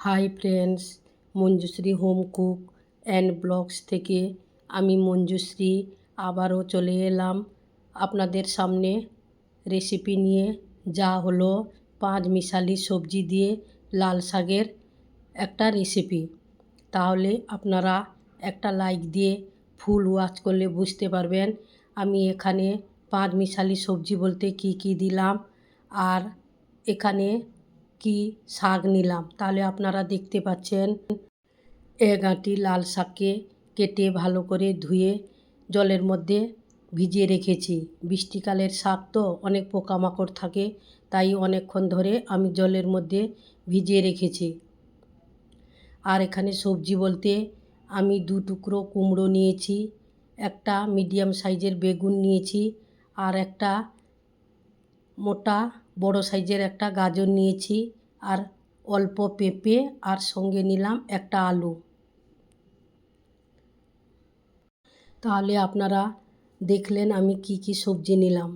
Hi friends, Manjushree home cook and blogs থেকে আমি মঞ্জুশ্রী আবারও চলে এলাম আপনাদের সামনে রেসিপি নিয়ে। যা হলো পাঁচ মিশালি সবজি দিয়ে লাল শাকের একটা রেসিপি। তাহলে আপনারা একটা লাইক দিয়ে ফুল ওয়াচ করলে বুঝতে পারবেন আমি এখানে পাঁচ মিশালি সবজি বলতে কি কি দিলাম। আর এখানে কি শাক নিলাম? তাহলে আপনারা দেখতে পাচ্ছেন এক আঁটি লাল শাককে কেটে ভালো করে ধুয়ে জলের মধ্যে ভিজিয়ে রেখেছি। বৃষ্টিকালের শাক তো অনেক পোকামাকড় থাকে, তাই অনেকক্ষণ ধরে আমি জলের মধ্যে ভিজিয়ে রেখেছি। আর এখানে সবজি বলতে আমি দু টুকরো কুমড়ো নিয়েছি, একটা মিডিয়াম সাইজের বেগুন নিয়েছি, আর একটা মোটা বড় সাইজের একটা গাজর নিয়েছি আর অল্প পেঁপে আর সঙ্গে নিলাম একটা আলু। তাহলে আপনারা দেখলেন আমি কি কি সবজি নিলাম।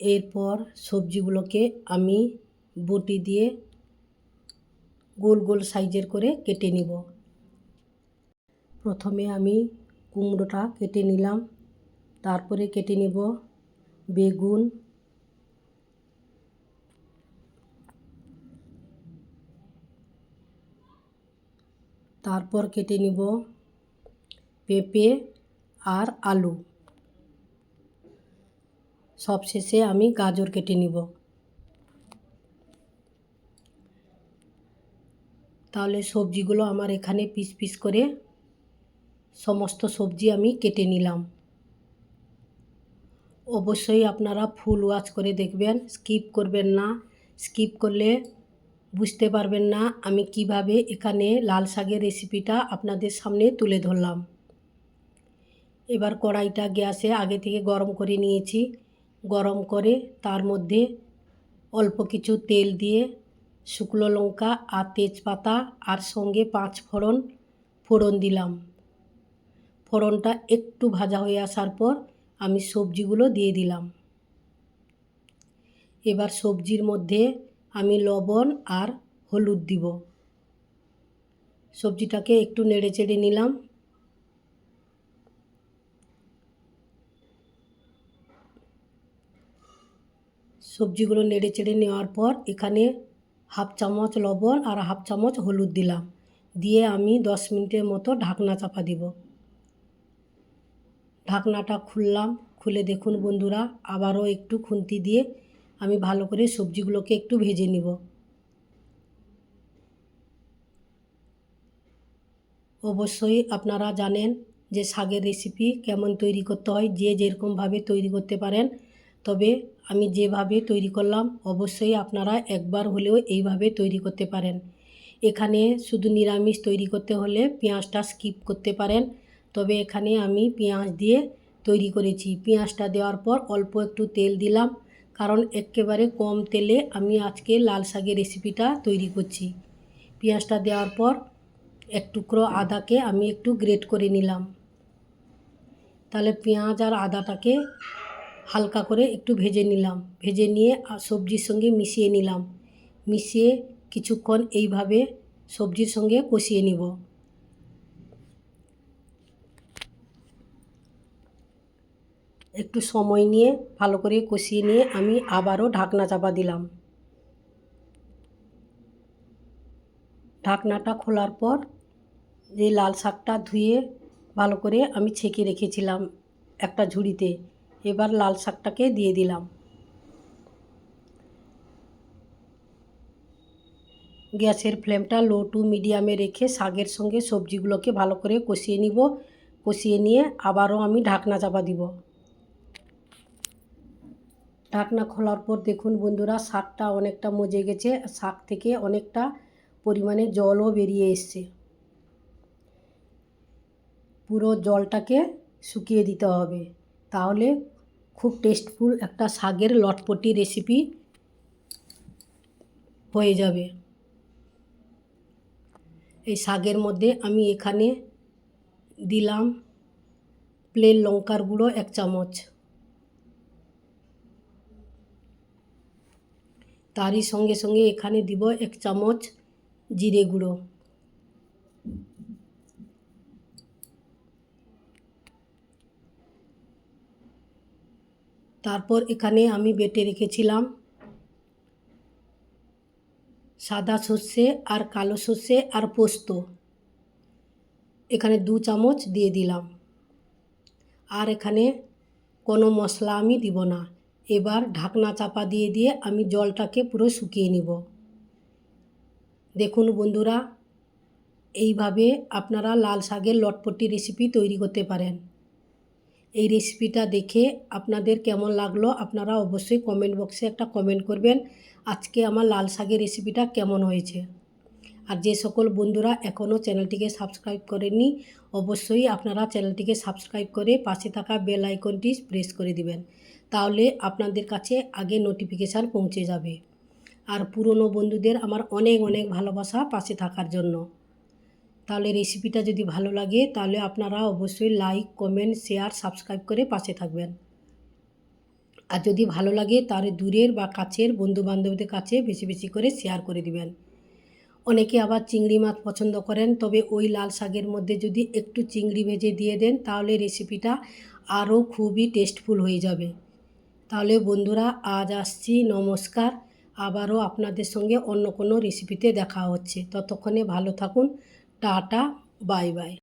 এরপর সবজিগুলোকে আমি বটি দিয়ে গোল গোল সাইজের করে কেটে নিব। প্রথমে আমি কুমড়োটা কেটে নিলাম। তারপরে কেটে নেব বেগুন। তারপর কেটে নিব পেঁপে আর আলু। সবশেষে আমি গাজর কেটে নিব। তাহলে সবজিগুলো আমার এখানে পিস পিস করে সমস্ত সবজি আমি কেটে নিলাম। অবশ্যই আপনারা ফুল ওয়াচ করে দেখবেন, স্কিপ করবেন না। স্কিপ করলে বুঝতে পারবেন না আমি কীভাবে এখানে লাল শাকের রেসিপিটা আপনাদের সামনে তুলে ধরলাম। এবার কড়াইটা গ্যাসে আগে থেকে গরম করে নিয়েছি। গরম করে তার মধ্যে অল্প কিছু তেল দিয়ে শুকনো লঙ্কা আর তেজপাতা আর সঙ্গে পাঁচ ফোড়ন ফোড়ন দিলাম। ফোড়নটা একটু ভাজা হয়ে আসার পর আমি সবজিগুলো দিয়ে দিলাম। এবার সবজির মধ্যে আমি লবণ আর হলুদ দিব। সবজিটাকে একটু নেড়ে চেড়ে নিলাম। সবজিগুলো নেড়ে চেড়ে নেওয়ার পর এখানে হাফ চামচ লবণ আর হাফ চামচ হলুদ দিলাম। দিয়ে আমি দশ মিনিটের মতো ঢাকনা চাপা দিব। ঢাকনাটা খুললাম, খুলে দেখুন বন্ধুরা, আবারও একটু খুন্তি দিয়ে আমি ভালো করে সবজিগুলোকে একটু ভেজে নিব। অবশ্যই আপনারা জানেন যে শাকের রেসিপি কেমন তৈরি করতে হয়, যে যেরকমভাবে তৈরি করতে পারেন। তবে আমি যেভাবে তৈরি করলাম, অবশ্যই আপনারা একবার হলেও এইভাবে তৈরি করতে পারেন। এখানে শুধু নিরামিষ তৈরি করতে হলে পেঁয়াজটা স্কিপ করতে পারেন। তবে এখানে আমি পেঁয়াজ দিয়ে তৈরি করেছি। পেঁয়াজটা দেওয়ার পর অল্প একটু তেল দিলাম, কারণ একেবারে কম তেলে আমি আজকে লাল শাকের রেসিপিটা তৈরি করছি। পেঁয়াজটা দেওয়ার পর এক টুকরো আদাকে আমি একটু গ্রেট করে নিলাম। তাহলে পেঁয়াজ আর আদাটাকে হালকা করে একটু ভেজে নিলাম। ভেজে নিয়ে সবজির সঙ্গে মিশিয়ে নিলাম। মিশিয়ে কিছুক্ষণ এইভাবে সবজির সঙ্গে কষিয়ে নিব। একটু সময় নিয়ে, ভালো করে কষিয়ে নিয়ে আমি আবারও ঢাকনা চাপা দিলাম। ঢাকনাটা খোলার পর যে লাল শাকটা ধুয়ে ভালো করে আমি ছেঁকে রেখেছিলাম একটা ঝুড়িতে, এবার লাল শাকটাকে দিয়ে দিলাম। গ্যাসের ফ্লেমটা লো টু মিডিয়ামে রেখে শাকের সঙ্গে সবজিগুলোকে ভালো করে কষিয়ে নিব, কষিয়ে নিয়ে আবারও আমি ঢাকনা চাপা দিব। ঢাকনা খোলার পর দেখুন বন্ধুরা শাকটা অনেকটা মজে গেছে। শাক থেকে অনেকটা পরিমাণে জলও বেরিয়ে এসছে। পুরো জলটাকে শুকিয়ে দিতে হবে। তাহলে খুব টেস্টফুল একটা শাকের লটপটি রেসিপি হয়ে যাবে। এই শাকের মধ্যে আমি এখানে দিলাম প্লেন লঙ্কার গুঁড়ো এক চামচ। তারই সঙ্গে সঙ্গে এখানে দিব এক চামচ জিরে গুঁড়ো। তারপর এখানে আমি বেটে রেখেছিলাম সাদা সর্ষে আর কালো সর্ষে আর পোস্ত। এখানে দু চামচ দিয়ে দিলাম। আর এখানে কোনো মশলা আমি দিব না। এবার ঢাকনা চাপা দিয়ে দিয়ে আমি জলটাকে পুরো শুকিয়ে নিব। দেখুন বন্ধুরা, এইভাবে আপনারা লাল শাকের লটপটি রেসিপি তৈরি করতে পারেন। এই রেসিপিটা দেখে আপনাদের কেমন লাগল আপনারা অবশ্যই কমেন্ট বক্সে একটা কমেন্ট করবেন, আজকে আমার লাল শাকের রেসিপিটা কেমন হয়েছে। আর যে সকল বন্ধুরা এখনও চ্যানেলটিকে সাবস্ক্রাইব করেননি, অবশ্যই আপনারা চ্যানেলটিকে সাবস্ক্রাইব করে পাশে থাকা বেল আইকনটি প্রেস করে দিবেন। তাহলে আপনাদের কাছে আগে নোটিফিকেশান পৌঁছে যাবে। আর পুরনো বন্ধুদের আমার অনেক অনেক ভালোবাসা পাশে থাকার জন্য। তাহলে রেসিপিটা যদি ভালো লাগে, তাহলে আপনারা অবশ্যই লাইক কমেন্ট শেয়ার সাবস্ক্রাইব করে পাশে থাকবেন। আর যদি ভালো লাগে, তাহলে দূরের বা কাছের বন্ধু বান্ধবদের কাছে বেশি বেশি করে শেয়ার করে দিবেন। অনেকে আবার চিংড়ি মাছ পছন্দ করেন, তবে ওই লাল শাকের মধ্যে যদি একটু চিংড়ি ভেজে দিয়ে দেন, তাহলে রেসিপিটা আরও খুবই টেস্টফুল হয়ে যাবে। তাহলে বন্ধুরা, আজ আসছি। নমস্কার। আবারও আপনাদের সঙ্গে অন্য কোনো রেসিপিতে দেখা হচ্ছে। ততক্ষণে ভালো থাকুন। টাটা, বাই বাই।